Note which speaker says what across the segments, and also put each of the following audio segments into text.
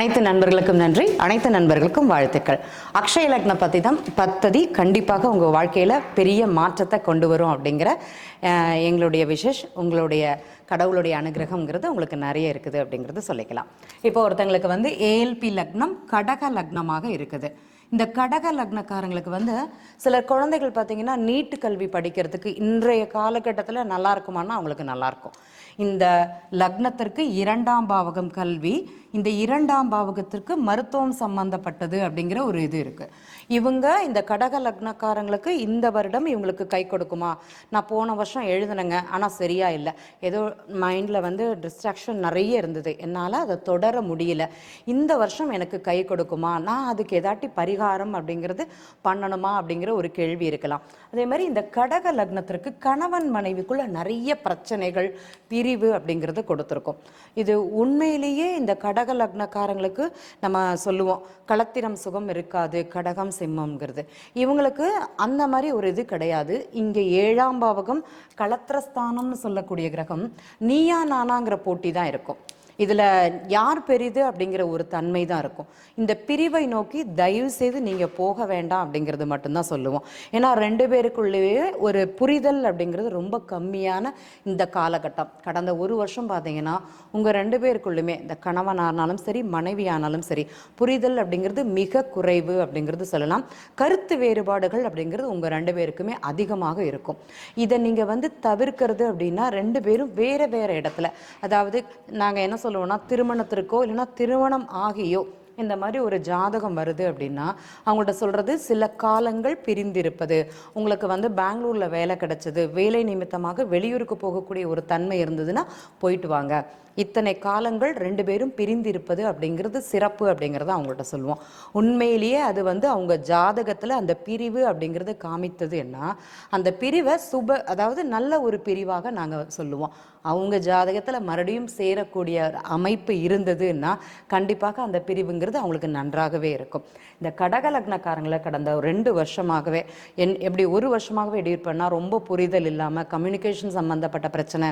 Speaker 1: அனைத்து நண்பர்களுக்கும் நன்றி. அனைத்து நண்பர்களுக்கும் வாழ்த்துக்கள். அக்ஷய லக்ன பத்தி தான் பத்ததி கண்டிப்பாக உங்கள் வாழ்க்கையில் பெரிய மாற்றத்தை கொண்டு வரும் அப்படிங்கிற எங்களுடைய விஷஸ் உங்களுடைய கடவுளுடைய அனுகிரகம்ங்கிறது உங்களுக்கு நிறைய இருக்குது அப்படிங்கிறது சொல்லிக்கலாம். இப்போ ஒருத்தங்களுக்கு வந்து ஏஎல்பி லக்னம் கடக லக்னமாக இருக்குது. இந்த கடக லக்னக்காரங்களுக்கு வந்து சில குழந்தைகள் பார்த்தீங்கன்னா நீட்டு கல்வி படிக்கிறதுக்கு இன்றைய காலகட்டத்தில் நல்லா இருக்குமானா அவங்களுக்கு நல்லா இருக்கும். இந்த லக்னத்திற்கு இரண்டாம் பாவகம் கல்வி இந்த இரண்டாம் பாவகத்திற்கு மருத்துவம் சம்பந்தப்பட்டது அப்படிங்கிற ஒரு இது இருக்கு. இவங்க இந்த கடக லக்னக்காரங்களுக்கு இந்த வருடம் இவங்களுக்கு கை கொடுக்குமா? நான் போன வருஷம் எழுதுனேங்க ஆனால் சரியா இல்லை. ஏதோ மைண்டில் வந்து டிஸ்ட்ராக்ஷன் நிறைய இருந்தது. என்னால் அதை தொடர முடியல. இந்த வருஷம் எனக்கு கை கொடுக்குமா? நான் அதுக்கு ஏதாட்டி பரிகாரம் அப்படிங்கிறது பண்ணணுமா அப்படிங்கிற ஒரு கேள்வி இருக்கலாம். அதே மாதிரி இந்த கடக லக்னத்திற்கு கணவன் மனைவிக்குள்ள நிறைய பிரச்சனைகள் பிரிவு அப்படிங்கிறது கொடுத்துருக்கோம். இது உண்மையிலேயே இந்த கடக லக்னக்காரங்களுக்கு நம்ம சொல்லுவோம் களத்திரம் சுகம் இருக்காது கடகம் சிம்மம்ங்கிறது. இவங்களுக்கு அந்த மாதிரி ஒரு இது கிடையாது. இங்கே ஏழாம் பாவகம் களத்திரஸ்தானம்னு சொல்லக்கூடிய கிரகம் நீயா நானாங்கிற போட்டி தான் இருக்கும். இதில் யார் பெரிது அப்படிங்கிற ஒரு தன்மை தான் இருக்கும். இந்த பிரிவை நோக்கி தயவு செய்து நீங்கள் போக வேண்டாம் அப்படிங்கிறது மட்டும்தான் சொல்லுவோம். ஏன்னா ரெண்டு பேருக்குள்ளேயே ஒரு புரிதல் அப்படிங்கிறது ரொம்ப கம்மியான இந்த காலகட்டம். கடந்த ஒரு வருஷம் பார்த்தீங்கன்னா உங்கள் ரெண்டு பேருக்குள்ளுமே இந்த கணவனானாலும் சரி மனைவியானாலும் சரி புரிதல் அப்படிங்கிறது மிக குறைவு அப்படிங்கிறது சொல்லலாம். கருத்து வேறுபாடுகள் அப்படிங்கிறது உங்கள் ரெண்டு பேருக்குமே அதிகமாக இருக்கும். இதை நீங்கள் வந்து தவிர்க்கிறது அப்படின்னா ரெண்டு பேரும் வேறு வேறு இடத்துல அதாவது நாங்கள் என்ன சொல்லுவோம்னா திருமணத்திற்கோ இல்லைன்னா திருமணம் ஆகியோ இந்த மாதிரி ஒரு ஜாதகம் வருது அப்படின்னா அவங்கள்ட்ட சொல்கிறது சில காலங்கள் பிரிந்திருப்பது. உங்களுக்கு வந்து பெங்களூரில் வேலை கிடைச்சது. வேலை நிமித்தமாக வெளியூருக்கு போகக்கூடிய ஒரு தன்மை இருந்ததுன்னா போயிட்டு வாங்க. இத்தனை காலங்கள் ரெண்டு பேரும் பிரிந்திருப்பது அப்படிங்கிறது சிறப்பு அப்படிங்கிறத அவங்கள்ட்ட சொல்லுவோம். உண்மையிலேயே அது வந்து அவங்க ஜாதகத்தில் அந்த பிரிவு அப்படிங்கிறது காமித்தது என்ன? அந்த பிரிவை சுப அதாவது நல்ல ஒரு பிரிவாக நாங்கள் சொல்லுவோம். அவங்க ஜாதகத்தில் மறுபடியும் சேரக்கூடிய அமைப்பு இருந்ததுன்னா கண்டிப்பாக அந்த பிரிவுங்கிறது அவங்களுக்கு நன்றாகவே இருக்கும். இந்த கடக லக்னக்காரங்களை கடந்த ரெண்டு வருஷமாகவே என் எப்படி ஒரு வருஷமாகவே எடியூர் பண்ணால் ரொம்ப புரிதல் இல்லாமல் கம்யூனிகேஷன் சம்மந்தப்பட்ட பிரச்சனை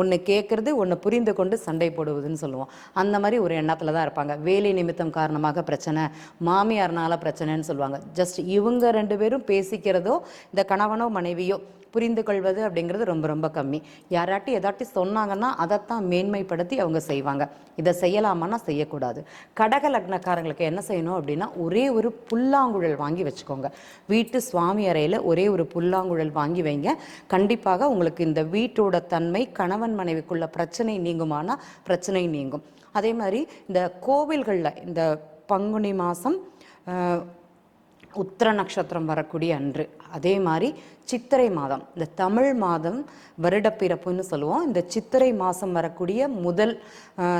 Speaker 1: ஒன்று கேட்குறது ஒன்று புரிந்து கொண்டு சண்டை போடுவதுன்னு சொல்லுவோம். அந்த மாதிரி ஒரு எண்ணத்தில் தான் இருப்பாங்க. வேலை நிமித்தம் காரணமாக பிரச்சனை மாமியார்னால பிரச்சனைன்னு சொல்லுவாங்க. ஜஸ்ட் இவங்க ரெண்டு பேரும் பேசிக்கிறதோ இந்த கணவனோ மனைவியோ புரிந்து கொள்வது அப்படிங்கிறது ரொம்ப ரொம்ப கம்மி. யாராட்டி எதாட்டி சொன்னாங்கன்னா அதைத்தான் மேன்மைப்படுத்தி அவங்க செய்வாங்க. இதை செய்யலாமான்னா செய்யக்கூடாது. கடக லக்னக்காரங்களுக்கு என்ன செய்யணும் அப்படின்னா ஒரே ஒரு புல்லாங்குழல் வாங்கி வச்சுக்கோங்க. வீட்டு சுவாமி அறையில் ஒரே ஒரு புல்லாங்குழல் வாங்கி வைங்க. கண்டிப்பாக உங்களுக்கு இந்த வீட்டோட தன்மை கணவன் மனைவிக்குள்ள பிரச்சனை நீங்குமானா பிரச்சனை நீங்கும். அதே மாதிரி இந்த கோவில்களில் இந்த பங்குனி மாதம் உத்திர நட்சத்திரம் வரக்கூடிய அன்று. அதே மாதிரி சித்திரை மாதம். இந்த தமிழ் மாதம் வருடப்பிறப்புன்னு சொல்லுவோம். இந்த சித்திரை மாதம் வரக்கூடிய முதல்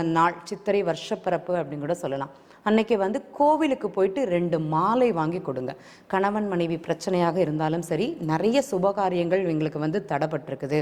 Speaker 1: நாள் சித்திரை வருஷப்பிறப்பு அப்படின்னு கூட சொல்லலாம். அன்னைக்கு வந்து கோவிலுக்கு போயிட்டு ரெண்டு மாலை வாங்கி கொடுங்க. கணவன் மனைவி பிரச்சனையாக இருந்தாலும் சரி நிறைய சுபகாரியங்கள் எங்களுக்கு வந்து தடைப்பட்டிருக்குது.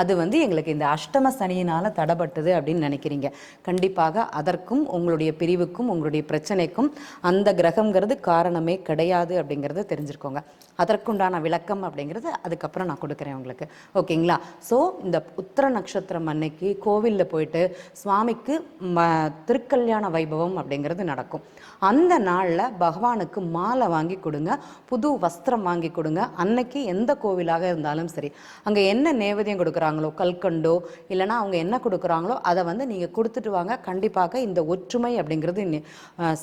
Speaker 1: அது வந்து எங்களுக்கு இந்த அஷ்டம சனியினால் தடைப்பட்டது அப்படின்னு நினைக்கிறீங்க. கண்டிப்பாக அதற்கும் உங்களுடைய பிரிவுக்கும் உங்களுடைய பிரச்சனைக்கும் அந்த கிரகம்ங்கிறது காரணமே கிடையாது அப்படிங்கிறத தெரிஞ்சுக்கோங்க அதற்குண்டான விளக்கம் அப்படிங்கிறது அதுக்கப்புறம் நான் கொடுக்குறேன் உங்களுக்கு. ஓகேங்களா? ஸோ இந்த உத்திர நட்சத்திரம் அன்னைக்கு கோவிலில் போயிட்டு சுவாமிக்கு ம திருக்கல்யாண வைபவம் அப்படிங்கிறது நடக்கும். அந்த நாளில் பகவானுக்கு மாலை வாங்கி கொடுங்க. புது வஸ்திரம் வாங்கி கொடுங்க. அன்னைக்கு எந்த கோவிலாக இருந்தாலும் சரி. அங்கே என்ன நேவேதியம் கொடுக்குறாங்களோ கல்கண்டோ இல்லைன்னா அவங்க என்ன கொடுக்குறாங்களோ அதை வந்து நீங்கள் கொடுத்துட்டு வாங்க. கண்டிப்பாக இந்த ஒற்றுமை அப்படிங்கிறது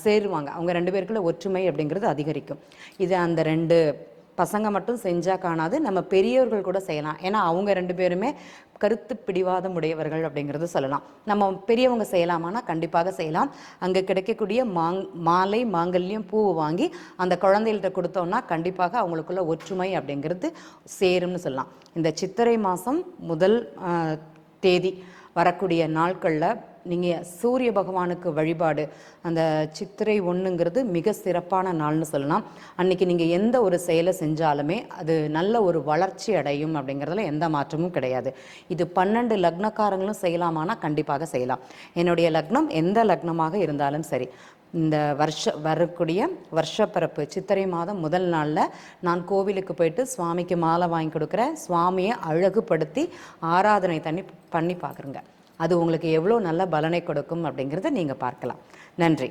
Speaker 1: சேருவாங்க. அவங்க ரெண்டு பேருக்குள்ள ஒற்றுமை அப்படிங்கிறது அதிகரிக்கும். இது அந்த ரெண்டு பசங்க மட்டும் செஞ்சால் காணாது நம்ம பெரியவர்கள் கூட செய்யலாம். ஏன்னா அவங்க ரெண்டு பேருமே கருத்து பிடிவாதம் உடையவர்கள் அப்படிங்கிறது சொல்லலாம். நம்ம பெரியவங்க செய்யலாமானா கண்டிப்பாக செய்யலாம். அங்கே கிடைக்கக்கூடிய மாங் மாலை மாங்கல்யம் பூ வாங்கி அந்த குழந்தைகள்கிட்ட கொடுத்தோம்னா கண்டிப்பாக அவங்களுக்குள்ள ஒற்றுமை அப்படிங்கிறது சேரும்னு சொல்லலாம். இந்த சித்திரை மாதம் முதல் தேதி வரக்கூடிய நாட்களில் நீங்கள் சூரிய பகவானுக்கு வழிபாடு அந்த சித்திரை ஒன்றுங்கிறது மிக சிறப்பான நாள்னு சொல்லலாம். அன்னைக்கு நீங்கள் எந்த ஒரு செயலை செஞ்சாலுமே அது நல்ல ஒரு வளர்ச்சி அடையும் அப்படிங்கிறதுல எந்த மாற்றமும் கிடையாது. இது பன்னெண்டு லக்னக்காரங்களும் செய்யலாமானா கண்டிப்பாக செய்யலாம். என்னுடைய லக்னம் எந்த லக்னமாக இருந்தாலும் சரி. இந்த வருஷ வரக்கூடிய வருஷப்பிறப்பு சித்திரை மாதம் முதல் நாளில் நான் கோவிலுக்கு போயிட்டு சுவாமிக்கு மாலை வாங்கி கொடுக்குறேன். சுவாமியை அழகுபடுத்தி ஆராதனை தண்ணி பண்ணி பார்க்குறேங்க அது உங்களுக்கு எவ்வளோ நல்ல பலனை கொடுக்கும் அப்படிங்கிறத நீங்கள் பார்க்கலாம். நன்றி.